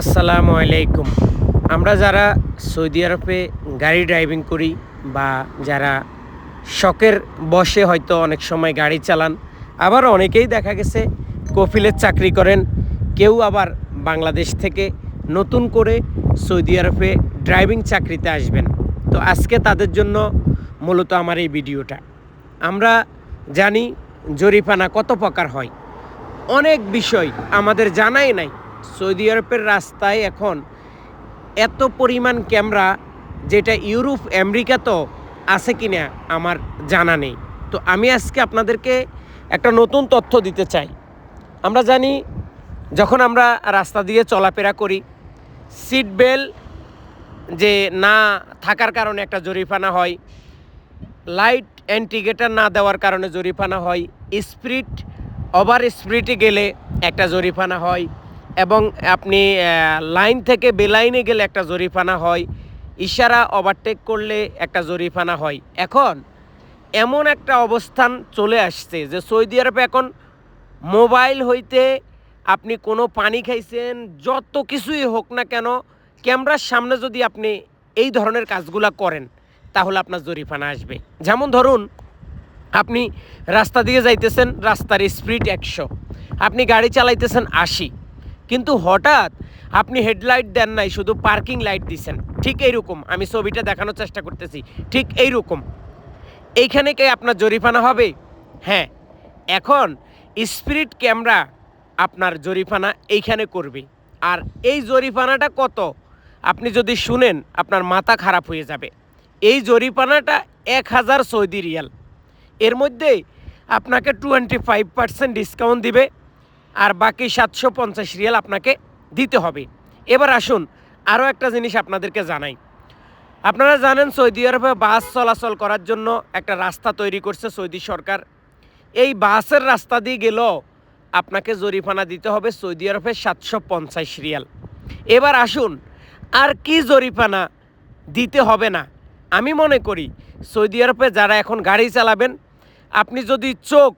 আসসালামু আলাইকুম। আমরা যারা সৌদি আরবে গাড়ি ড্রাইভিং করি বা যারা শখের বসে হয়তো অনেক সময় গাড়ি চালান, আবার অনেকেই দেখা গেছে কফিলের চাকরি করেন, কেউ আবার বাংলাদেশ থেকে নতুন করে সৌদি আরবে ড্রাইভিং চাকরিতে আসবেন। তো আজকে তাদের জন্য মূলত আমার এই ভিডিওটা। আমরা জানি জরিপানা কত প্রকার হয়। অনেক বিষয় আমাদের জানাই নাই। সৌদি আরবের রাস্তায় এখন এত পরিমাণ ক্যামেরা যেটা ইউরোপ, আমেরিকা তো আছে কিনা আমার জানা নেই। তো আমি আজকে আপনাদেরকে একটা নতুন তথ্য দিতে চাই। আমরা জানি যখন আমরা রাস্তা দিয়ে চলাফেরা করি সিট বেল্ট যে না থাকার কারণে একটা জরিফানা হয় লাইট অ্যান্টিগেটার না দেওয়ার কারণে জরিফানা হয় স্পিড ওভার স্পিডে গেলে একটা জরিফানা হয় এবং আপনি লাইন থেকে বেলাইনে গেলে একটা জরিফানা হয়। ইশারা ওভারটেক করলে একটা জরিফানা হয়। এখন এমন একটা অবস্থান চলে আসছে যে সৌদি আরবে এখন মোবাইল হইতে আপনি কোনো পানি খাইছেন, যত কিছুই হোক না কেন, ক্যামেরার সামনে যদি আপনি এই ধরনের কাজগুলা করেন, তাহলে আপনার জরিফানা আসবে। যেমন ধরুন, আপনি রাস্তা দিয়ে যাইতেছেন, রাস্তার স্পিড একশো। আপনি গাড়ি চালাইতেছেন আশি। কিন্তু হঠাৎ আপনি হেডলাইট দেন নাই, শুধু পার্কিং লাইট দিছেন। ঠিক এইরকম, আমি ছবিটা দেখানোর চেষ্টা করতেছি। ঠিক এইরকম। এইখানে কি আপনার জরিফানা হবে? হ্যাঁ। এখন স্পিরিট ক্যামেরা আপনার জরিফানা এইখানে করবে। আর এই জরিফানাটা কত? আপনি যদি শুনেন, আপনার মাথা খারাপ হয়ে যাবে। এই জরিমানাটা এক হাজার সৌদি রিয়াল। এর মধ্যে আপনাকে টোয়েন্টি ফাইভ পার্সেন্ট ডিসকাউন্ট দিবে। আর বাকি সাতশো পঞ্চাশ রিয়াল আপনাকে দিতে হবে। এবার আসুন, আরও একটা জিনিস আপনাদেরকে জানাই। আপনারা জানেন সৌদি আরবে বাস চলাচল করার জন্য একটা রাস্তা তৈরি করছে সৌদি সরকার। এই বাসের রাস্তা দিয়ে গেলেও আপনাকে জরিফানা দিতে হবে সৌদি আরবে সাতশো পঞ্চাশ রিয়াল। এবার আসুন, আর কি জরিফানা দিতে হবে না? আমি মনে করি, সৌদি আরবে যারা এখন গাড়ি চালাবেন, আপনি যদি চোখ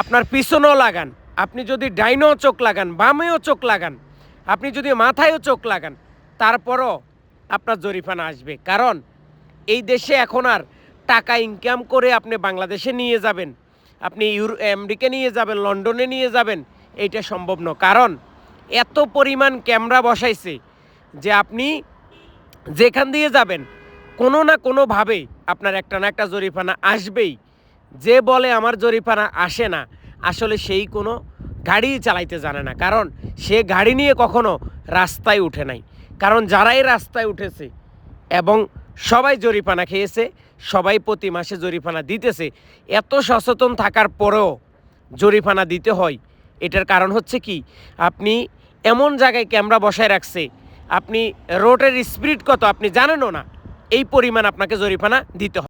আপনার পিছনেও লাগান আপনি যদি ডাইনেও চোখ লাগান, বামেও চোখ লাগান, আপনি যদি মাথায়ও চোখ লাগান, তারপরও আপনার জরিফানা আসবে। কারণ এই দেশে এখন আর টাকা ইনকাম করে আপনি বাংলাদেশে নিয়ে যাবেন, আপনি ইউরো, আমেরিকা নিয়ে যাবেন, লন্ডনে নিয়ে যাবেন, এইটা সম্ভব নয়। কারণ এত পরিমাণ ক্যামেরা বসাইছে যে আপনি যেখান দিয়ে যাবেন, কোনো না কোনোভাবে আপনার একটা না একটা জরিফানা আসবেই। যে বলে আমার জরিফানা আসে না আসলে সেই কোনো গাড়ি চালাইতে জানে না। কারণ সে গাড়ি নিয়ে কখনো রাস্তায় উঠে নাই। কারণ যারাই রাস্তায় উঠেছে এবং সবাই জরিমানা খেয়েছে, সবাই প্রতি মাসে জরিমানা দিতেছে, এত সচেতন থাকার পরেও জরিমানা দিতে হয়। এটার কারণ হচ্ছে কি? আপনি এমন জায়গায় ক্যামেরা বসায় রাখছে, আপনি রোডের স্পিড কত আপনি জানেনও না। এই পরিমাণ আপনাকে জরিমানা দিতে হয়।